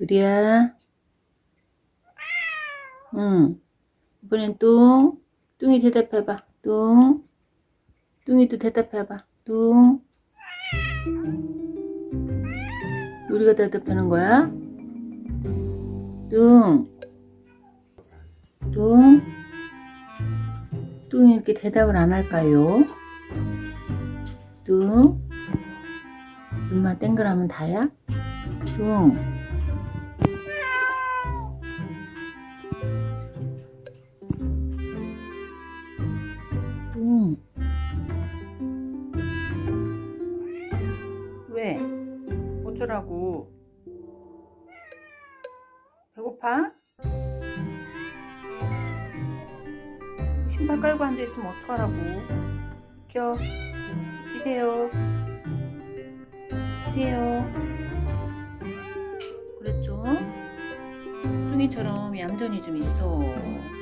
누리야. 응. 이번엔 뚱. 뚱이 대답해봐. 뚱. 뚱이도 대답해봐. 뚱. 우리가 대답하는 거야? 뚱. 뚱. 뚱이 이렇게 대답을 안 할까요? 뚱. 눈만 땡그라면 다야? 뚱. 뚱. 왜? 어쩌라고? 배고파? 신발 깔고 앉아있으면 어떡하라고? 켜. 끼세요. 끼세요. 그랬죠? 뚱이처럼 얌전히 좀 있어. 좀.